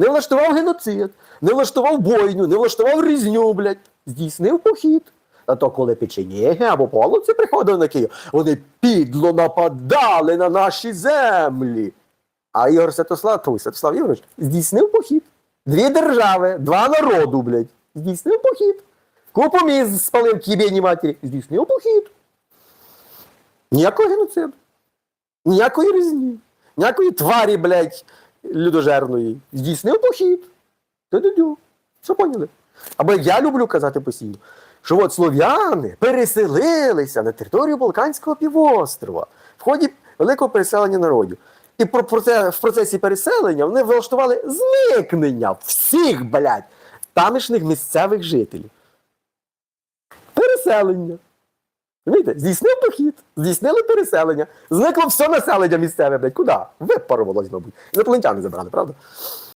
не влаштував геноцид, не влаштував бойню, не влаштував різню, блядь, здійснив похід. А то коли печеніги або половці приходили на Київ, вони підло нападали на наші землі. А Ігор Святослав, той Святослав Ігорович, здійснив похід. Дві держави, два народу, блядь, здійснив похід. Купу міст спалив кібєні матері, здійснив похід. Ніякого геноциду. Ніякої різні. Ніякої тварі, блядь, людожерної. Здійснив похід. Ту-ду-ду. Що поняли? Або я люблю казати постійно, що от слов'яни переселилися на територію Балканського півострова в ході великого переселення народів. І про, про це, в процесі переселення вони влаштували зникнення всіх, блядь, тамішніх місцевих жителів. Переселення. Розумієте? Здійснив похід, здійснили переселення. Зникло все населення місцеве, блядь. Куди? Випарувалось, мабуть. Заплентяни забрали, правда?